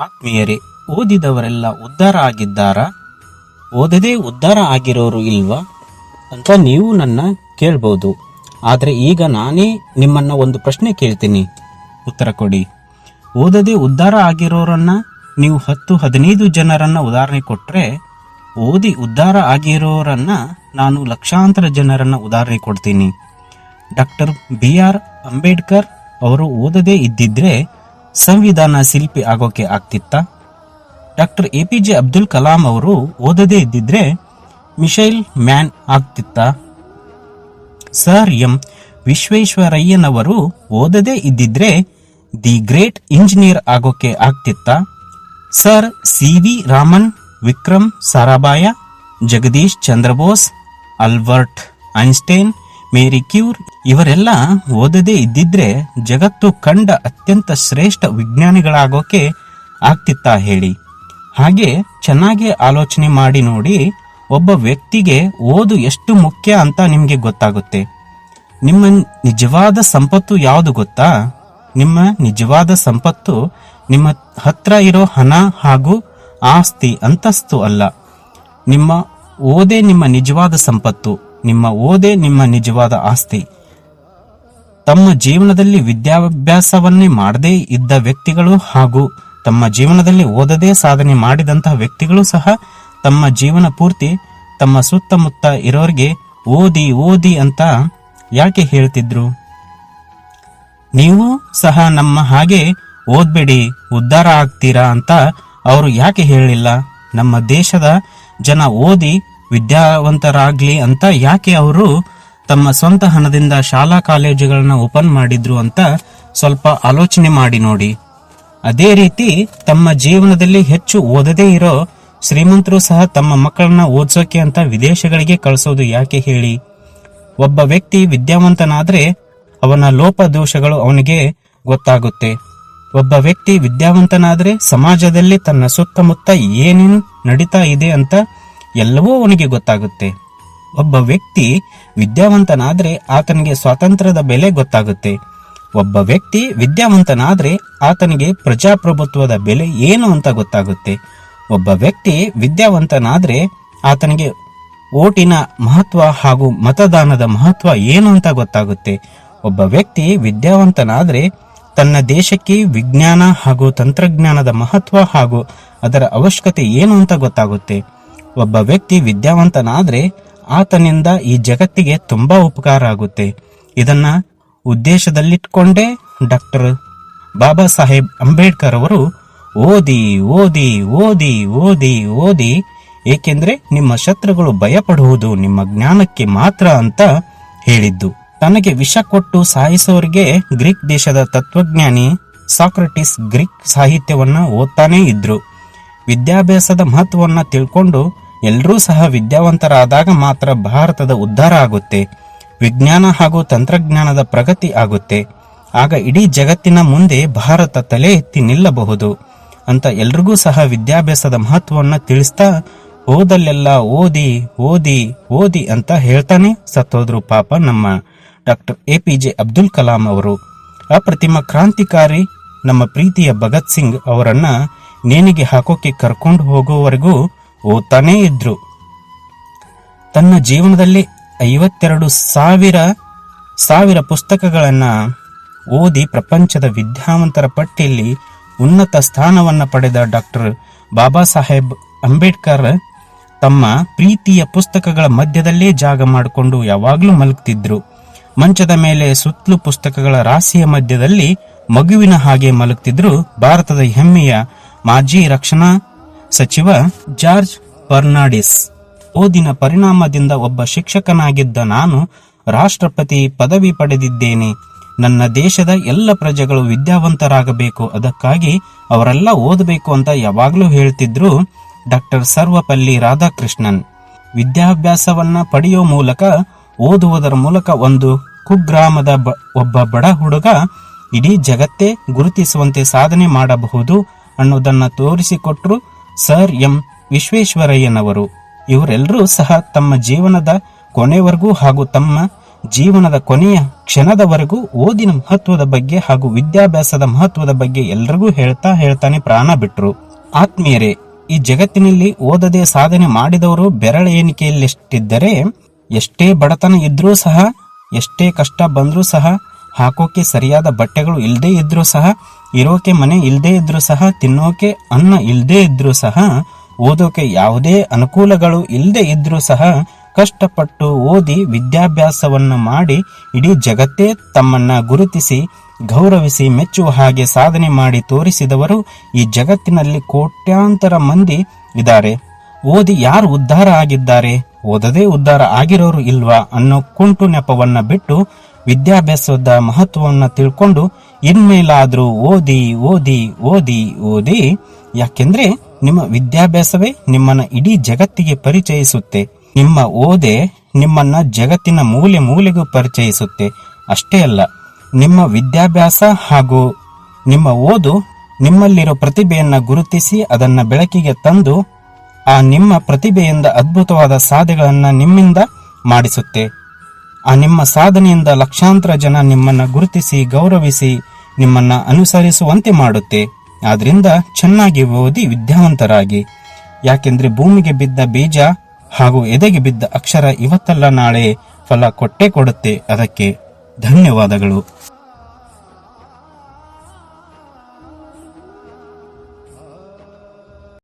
ಆತ್ಮೀಯರೇ, ಓದಿದವರೆಲ್ಲ ಉದ್ಧಾರ ಆಗಿದ್ದಾರಾ ಓದದೇ ಉದ್ಧಾರ ಆಗಿರೋರು ಇಲ್ವಾ? ಅಂತ ನೀವು ನನ್ನ ಕೇಳ್ಬೋದು. ಆದರೆ ಈಗ ನಾನೇ ನಿಮ್ಮನ್ನ ಒಂದು ಪ್ರಶ್ನೆ ಕೇಳ್ತೀನಿ. ಉತ್ತರ ಕೊಡಿ. ಓದದೇ ಉದ್ಧಾರ ಆಗಿರೋರನ್ನ ನೀವು ಹತ್ತು, ಹದಿನೈದು ಜನರನ್ನ ಉದಾಹರಣೆ ಕೊಟ್ಟರೆ ಓದಿ ಉದ್ಧಾರ ಆಗಿರೋರನ್ನ ನಾನು ಲಕ್ಷಾಂತರ ಜನರನ್ನ ಉದಾಹರಣೆ ಕೊಡ್ತೀನಿ. ಡಾಕ್ಟರ್ ಬಿ ಆರ್ ಅಂಬೇಡ್ಕರ್ ಅವರು ಓದದೇ ಇದ್ದಿದ್ರೆ ಸಂವಿಧಾನ ಶಿಲ್ಪಿ ಆಗೋಕೆ ಆಗ್ತಿತ್ತಾ? Doctor A P J Abdul Kalam ಅವರು ಓದದೇ ಇದ್ದಿದ್ರೆ ಮಿಶೈಲ್ ಮ್ಯಾನ್ ಆಗ್ತಿತ್ತ? ಸರ್ ಎಂ ವಿಶ್ವೇಶ್ವರಯ್ಯನವರು ಓದದೇ ಇದ್ದಿದ್ರೆ ದಿ ಗ್ರೇಟ್ ಇಂಜಿನಿಯರ್ ಆಗೋಕೆ ಆಗ್ತಿತ್ತ? Sir C V Raman, Vikram Sarabhai, Jagadish Chandra Bose Albert Einstein Marie Curie ಇವರೆಲ್ಲ ಓದದೇ ಇದ್ದಿದ್ರೆ ಜಗತ್ತು ಕಂಡ ಅತ್ಯಂತ ಶ್ರೇಷ್ಠ ವಿಜ್ಞಾನಿಗಳಾಗೋಕೆ ಆಗ್ತಿತ್ತಾ ಹೇಳಿ. ಹಾಗೆ ಚೆನ್ನಾಗಿ ಆಲೋಚನೆ ಮಾಡಿ ನೋಡಿ ಒಬ್ಬ ವ್ಯಕ್ತಿಗೆ ಓದು ಎಷ್ಟು ಮುಖ್ಯ ಅಂತ ನಿಮಗೆ ಗೊತ್ತಾಗುತ್ತೆ. ನಿಮ್ಮ ನಿಜವಾದ ಸಂಪತ್ತು ಯಾವುದು ಗೊತ್ತಾ? ನಿಮ್ಮ ನಿಜವಾದ ಸಂಪತ್ತು ನಿಮ್ಮ ಹತ್ರ ಇರೋ ಹಣ ಹಾಗೂ ಆಸ್ತಿ ಅಂತಸ್ತು ಅಲ್ಲ. ನಿಮ್ಮ ಓದೇ ನಿಮ್ಮ ನಿಜವಾದ ಸಂಪತ್ತು. ನಿಮ್ಮ ಓದೇ ನಿಮ್ಮ ನಿಜವಾದ ಆಸ್ತಿ. ತಮ್ಮ ಜೀವನದಲ್ಲಿ ವಿದ್ಯಾಭ್ಯಾಸವನ್ನೇ ಮಾಡದೇ ಇದ್ದ ವ್ಯಕ್ತಿಗಳು ಹಾಗೂ ತಮ್ಮ ಜೀವನದಲ್ಲಿ ಓದದೇ ಸಾಧನೆ ಮಾಡಿದಂತಹ ವ್ಯಕ್ತಿಗಳು ಸಹ ತಮ್ಮ ಜೀವನ ಪೂರ್ತಿ ತಮ್ಮ ಸುತ್ತಮುತ್ತ ಇರೋರಿಗೆ ಓದಿ ಓದಿ ಅಂತ ಯಾಕೆ ಹೇಳ್ತಿದ್ರು? ನೀವು ಸಹ ನಮ್ಮ ಹಾಗೆ ಓದ್ಬೇಡಿ, ಉದ್ಧಾರ ಆಗ್ತೀರಾ ಅಂತ ಅವರು ಯಾಕೆ ಹೇಳಿಲ್ಲ? ನಮ್ಮ ದೇಶದ ಜನ ಓದಿ ವಿದ್ಯಾವಂತರಾಗ್ಲಿ ಅಂತ ಯಾಕೆ ಅವರು ತಮ್ಮ ಸ್ವಂತ ಹಣದಿಂದ ಶಾಲಾ ಕಾಲೇಜುಗಳನ್ನ ಓಪನ್ ಮಾಡಿದ್ರು ಅಂತ ಸ್ವಲ್ಪ ಆಲೋಚನೆ ಮಾಡಿ ನೋಡಿ. ಅದೇ ರೀತಿ ತಮ್ಮ ಜೀವನದಲ್ಲಿ ಹೆಚ್ಚು ಓದದೇ ಇರೋ ಶ್ರೀಮಂತರು ಸಹ ತಮ್ಮ ಮಕ್ಕಳನ್ನ ಓದ್ಸೋಕೆ ಅಂತ ವಿದೇಶಗಳಿಗೆ ಕಳಿಸೋದು ಯಾಕೆ ಹೇಳಿ? ಒಬ್ಬ ವ್ಯಕ್ತಿ ವಿದ್ಯಾವಂತನಾದ್ರೆ ಅವನ ಲೋಪ ದೋಷಗಳು ಅವನಿಗೆ ಗೊತ್ತಾಗುತ್ತೆ. ಒಬ್ಬ ವ್ಯಕ್ತಿ ವಿದ್ಯಾವಂತನಾದ್ರೆ ಸಮಾಜದಲ್ಲಿ ತನ್ನ ಸುತ್ತಮುತ್ತ ಏನೇನು ನಡೀತಾ ಇದೆ ಅಂತ ಎಲ್ಲವೂ ಅವನಿಗೆ ಗೊತ್ತಾಗುತ್ತೆ. ಒಬ್ಬ ವ್ಯಕ್ತಿ ವಿದ್ಯಾವಂತನಾದರೆ ಆತನಿಗೆ ಸ್ವಾತಂತ್ರ್ಯದ ಬೆಲೆ ಗೊತ್ತಾಗುತ್ತೆ. ಒಬ್ಬ ವ್ಯಕ್ತಿ ವಿದ್ಯಾವಂತನಾದರೆ ಆತನಿಗೆ ಪ್ರಜಾಪ್ರಭುತ್ವದ ಬೆಲೆ ಏನು ಅಂತ ಗೊತ್ತಾಗುತ್ತೆ. ಒಬ್ಬ ವ್ಯಕ್ತಿ ವಿದ್ಯಾವಂತನಾದರೆ ಆತನಿಗೆ ಓಟಿನ ಮಹತ್ವ ಹಾಗೂ ಮತದಾನದ ಮಹತ್ವ ಏನು ಅಂತ ಗೊತ್ತಾಗುತ್ತೆ. ಒಬ್ಬ ವ್ಯಕ್ತಿ ವಿದ್ಯಾವಂತನಾದರೆ ತನ್ನ ದೇಶಕ್ಕೆ ವಿಜ್ಞಾನ ಹಾಗೂ ತಂತ್ರಜ್ಞಾನದ ಮಹತ್ವ ಹಾಗೂ ಅದರ ಅವಶ್ಯಕತೆ ಏನು ಅಂತ ಗೊತ್ತಾಗುತ್ತೆ. ಒಬ್ಬ ವ್ಯಕ್ತಿ ವಿದ್ಯಾವಂತನಾದ್ರೆ ಆತನಿಂದ ಈ ಜಗತ್ತಿಗೆ ತುಂಬಾ ಉಪಕಾರ ಆಗುತ್ತೆ. ಇದನ್ನ ಉದ್ದೇಶದಲ್ಲಿಟ್ಕೊಂಡೇ ಡಾಕ್ಟರ್ ಬಾಬಾ ಸಾಹೇಬ್ ಅಂಬೇಡ್ಕರ್ ಅವರು ಓದಿ ಓದಿ ಓದಿ ಓದಿ ಓದಿ, ಏಕೆಂದ್ರೆ ನಿಮ್ಮ ಶತ್ರುಗಳು ಭಯಪಡುವುದು ನಿಮ್ಮ ಜ್ಞಾನಕ್ಕೆ ಮಾತ್ರ ಅಂತ ಹೇಳಿದ್ದು. ತನಗೆ ವಿಷ ಕೊಟ್ಟು ಸಾಯಿಸೋರಿಗೆ ಗ್ರೀಕ್ ದೇಶದ ತತ್ವಜ್ಞಾನಿ ಸಾಕ್ರಟಿಸ್ ಗ್ರೀಕ್ ಸಾಹಿತ್ಯವನ್ನ ಓದ್ತಾನೇ ಇದ್ರು. ವಿದ್ಯಾಭ್ಯಾಸದ ಮಹತ್ವವನ್ನ ತಿಳ್ಕೊಂಡು ಎಲ್ಲರೂ ಸಹ ವಿದ್ಯಾವಂತರಾದಾಗ ಮಾತ್ರ ಭಾರತದ ಉದ್ಧಾರ ಆಗುತ್ತೆ, ವಿಜ್ಞಾನ ಹಾಗೂ ತಂತ್ರಜ್ಞಾನದ ಪ್ರಗತಿ ಆಗುತ್ತೆ. ಆಗ ಇಡೀ ಜಗತ್ತಿನ ಮುಂದೆ ಭಾರತ ತಲೆ ಎತ್ತಿ ನಿಲ್ಲಬಹುದು. ಅಂತ ಎಲ್ರಿಗೂ ಸಹ ವಿದ್ಯಾಭ್ಯಾಸದ ಮಹತ್ವವನ್ನು ತಿಳಿಸ್ತಾ ಓದಲ್ಲೆಲ್ಲ ಓದಿ ಓದಿ ಓದಿ ಅಂತ ಹೇಳ್ತಾನೆ ಸತ್ತೋದ್ರು ಪಾಪ ನಮ್ಮ doctor A P J Abdul Kalam ಅವರು. ಅಪ್ರತಿಮ ಕ್ರಾಂತಿಕಾರಿ ನಮ್ಮ ಪ್ರೀತಿಯ ಭಗತ್ ಸಿಂಗ್ ಅವರನ್ನ ನೇಣಿಗೆ ಹಾಕೋಕೆ ಕರ್ಕೊಂಡು ಹೋಗುವವರೆಗೂ ಓದ್ತಾನೇ ಇದ್ರು. ತನ್ನ ಜೀವನದಲ್ಲಿ ಐವತ್ತೆರಡು ಸಾವಿರ ಸಾವಿರ ಪುಸ್ತಕಗಳನ್ನ ಓದಿ ಪ್ರಪಂಚದ ವಿದ್ಯಾವಂತರ ಪಟ್ಟಿಯಲ್ಲಿ ಉನ್ನತ ಸ್ಥಾನವನ್ನ ಪಡೆದ ಡಾಕ್ಟರ್ ಬಾಬಾ ಸಾಹೇಬ್ ಅಂಬೇಡ್ಕರ್ ತಮ್ಮ ಪ್ರೀತಿಯ ಪುಸ್ತಕಗಳ ಮಧ್ಯದಲ್ಲೇ ಜಾಗ ಮಾಡಿಕೊಂಡು ಯಾವಾಗ್ಲೂ ಮಲಗ್ತಿದ್ರು. ಮಂಚದ ಮೇಲೆ ಸುತ್ತಲೂ ಪುಸ್ತಕಗಳ ರಾಶಿಯ ಮಧ್ಯದಲ್ಲಿ ಮಗುವಿನ ಹಾಗೆ ಮಲಗ್ತಿದ್ರು ಭಾರತದ ಹೆಮ್ಮೆಯ ಮಾಜಿ ರಕ್ಷಣಾ ಸಚಿವ ಜಾರ್ಜ್ ಫರ್ನಾಡಿಸ್ ಓದಿನ ಪರಿಣಾಮದಿಂದ ಒಬ್ಬ ಶಿಕ್ಷಕನಾಗಿದ್ದ ನಾನು ರಾಷ್ಟ್ರಪತಿ ಪದವಿ ಪಡೆದಿದ್ದೇನೆ. ನನ್ನ ದೇಶದ ಎಲ್ಲ ಪ್ರಜೆಗಳು ವಿದ್ಯಾವಂತರಾಗಬೇಕು. ಅದಕ್ಕಾಗಿ ಅವರೆಲ್ಲ ಓದಬೇಕು ಅಂತ ಯಾವಾಗಲೂ ಹೇಳ್ತಿದ್ರು ಡಾಕ್ಟರ್ ಸರ್ವಪಲ್ಲಿ ರಾಧಾಕೃಷ್ಣನ್. ವಿದ್ಯಾಭ್ಯಾಸವನ್ನ ಪಡೆಯೋ ಮೂಲಕ ಓದುವುದರ ಮೂಲಕ ಒಂದು ಕುಗ್ರಾಮದ ಒಬ್ಬ ಬಡ ಹುಡುಗ ಇಡೀ ಜಗತ್ತೇ ಗುರುತಿಸುವಂತೆ ಸಾಧನೆ ಮಾಡಬಹುದು ಅನ್ನೋದನ್ನ ತೋರಿಸಿಕೊಟ್ರು ಸರ್ ಎಂ ವಿಶ್ವೇಶ್ವರಯ್ಯನವರು. ಇವರೆಲ್ಲರೂ ಸಹ ತಮ್ಮ ಜೀವನದ ಕೊನೆವರೆಗೂ ಹಾಗೂ ತಮ್ಮ ಜೀವನದ ಕೊನೆಯ ಕ್ಷಣದವರೆಗೂ ಓದಿನ ಮಹತ್ವದ ಬಗ್ಗೆ ಹಾಗೂ ವಿದ್ಯಾಭ್ಯಾಸದ ಮಹತ್ವದ ಬಗ್ಗೆ ಎಲ್ರಿಗೂ ಹೇಳ್ತಾ ಹೇಳ್ತಾನೆ ಪ್ರಾಣ ಬಿಟ್ರು. ಆತ್ಮೀಯರೇ, ಈ ಜಗತ್ತಿನಲ್ಲಿ ಓದದೆ ಸಾಧನೆ ಮಾಡಿದವರು ಬೆರಳ ಎಣಿಕೆಯಲ್ಲಿಷ್ಟಿದ್ದರೆ ಎಷ್ಟೇ ಬಡತನ ಇದ್ರೂ ಸಹ, ಎಷ್ಟೇ ಕಷ್ಟ ಬಂದರೂ ಸಹ ಹಾಕೋಕೆ ಸರಿಯಾದ ಬಟ್ಟೆಗಳು ಇಲ್ಲದೇ ಇದ್ರೂ ಸಹ, ಇರೋಕೆ ಮನೆ ಇಲ್ಲದೇ ಇದ್ರೂ ಸಹ, ತಿನ್ನೋಕೆ ಅನ್ನ ಇಲ್ಲದೇ ಇದ್ರೂ ಸಹ, ಓದೋಕೆ ಯಾವುದೇ ಅನುಕೂಲಗಳು ಇಲ್ಲದೆ ಇದ್ರೂ ಸಹ ಕಷ್ಟಪಟ್ಟು ಓದಿ ವಿದ್ಯಾಭ್ಯಾಸವನ್ನು ಮಾಡಿ ಇಡೀ ಜಗತ್ತೇ ತಮ್ಮನ್ನ ಗುರುತಿಸಿ, ಗೌರವಿಸಿ, ಮೆಚ್ಚುವ ಹಾಗೆ ಸಾಧನೆ ಮಾಡಿ ತೋರಿಸಿದವರು ಈ ಜಗತ್ತಿನಲ್ಲಿ ಕೋಟ್ಯಾಂತರ ಮಂದಿ ಇದ್ದಾರೆ. ಓದಿ ಯಾರು ಉದ್ಧಾರ ಆಗಿದ್ದಾರೆ? ಓದದೇ ಉದ್ಧಾರ ಆಗಿರೋರು ಇಲ್ವಾ ಅನ್ನೋ ಕುಂಟು ನೆಪವನ್ನ ಬಿಟ್ಟು ವಿದ್ಯಾಭ್ಯಾಸದ ಮಹತ್ವವನ್ನು ತಿಳ್ಕೊಂಡು ಇನ್ಮೇಲಾದರೂ ಓದಿ ಓದಿ ಓದಿ ಓದಿ, ಯಾಕೆಂದ್ರೆ ನಿಮ್ಮ ವಿದ್ಯಾಭ್ಯಾಸವೇ ನಿಮ್ಮನ್ನ ಇಡೀ ಜಗತ್ತಿಗೆ ಪರಿಚಯಿಸುತ್ತೆ. ನಿಮ್ಮ ಓದೆ ನಿಮ್ಮನ್ನ ಜಗತ್ತಿನ ಮೂಲೆ ಮೂಲೆಗೂ ಪರಿಚಯಿಸುತ್ತೆ. ಅಷ್ಟೇ ಅಲ್ಲ, ನಿಮ್ಮ ವಿದ್ಯಾಭ್ಯಾಸ ಹಾಗೂ ನಿಮ್ಮ ಓದು ನಿಮ್ಮಲ್ಲಿರೋ ಪ್ರತಿಭೆಯನ್ನು ಗುರುತಿಸಿ ಅದನ್ನ ಬೆಳಕಿಗೆ ತಂದು ಆ ನಿಮ್ಮ ಪ್ರತಿಭೆಯಿಂದ ಅದ್ಭುತವಾದ ಸಾಧೆಗಳನ್ನು ನಿಮ್ಮಿಂದ ಮಾಡಿಸುತ್ತೆ. ಆ ನಿಮ್ಮ ಸಾಧನೆಯಿಂದ ಲಕ್ಷಾಂತರ ಜನ ನಿಮ್ಮನ್ನ ಗುರುತಿಸಿ, ಗೌರವಿಸಿ, ನಿಮ್ಮನ್ನ ಅನುಸರಿಸುವಂತೆ ಮಾಡುತ್ತೆ. ಆದ್ರಿಂದ ಚೆನ್ನಾಗಿ ಓದಿ ವಿದ್ಯಾವಂತರಾಗಿ. ಯಾಕೆಂದ್ರೆ ಭೂಮಿಗೆ ಬಿದ್ದ ಬೀಜ ಹಾಗೂ ಎದೆಗೆ ಬಿದ್ದ ಅಕ್ಷರ ಇವತ್ತಲ್ಲ ನಾಳೆ ಫಲ ಕೊಟ್ಟೇ ಕೊಡುತ್ತೆ. ಅದಕ್ಕೆ ಧನ್ಯವಾದಗಳು.